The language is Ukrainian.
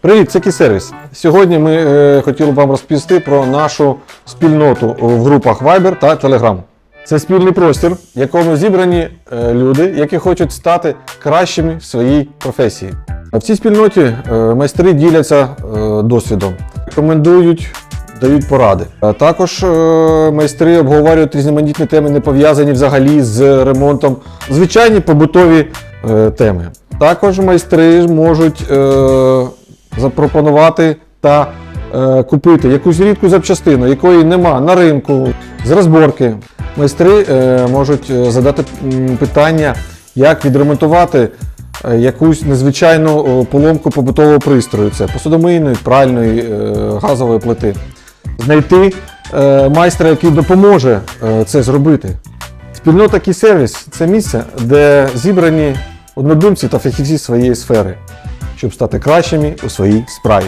Привіт, це Кій-сервіс. Сьогодні ми е, хотіли б вам розповісти про нашу спільноту в групах Viber та Telegram. Це спільний простір, в якому зібрані е, люди, які хочуть стати кращими в своїй професії. В цій спільноті е, майстри діляться е, досвідом, рекомендують, дають поради. Також е, майстри обговорюють різноманітні теми, не пов'язані взагалі з ремонтом, звичайні побутові е, теми. Також майстри можуть е, запропонувати та е, купити якусь рідку запчастину, якої нема на ринку з розборки. Майстри е, можуть е, задати питання, як відремонтувати е, якусь незвичайну поломку побутового пристрою. Це посудомийної, пральної, е, газової плити. Знайти е, майстра, який допоможе е, це зробити. Спільнота Кій-сервіс це місце, де зібрані однодумці та фахівці своєї сфери, щоб стати кращими у своїй справі.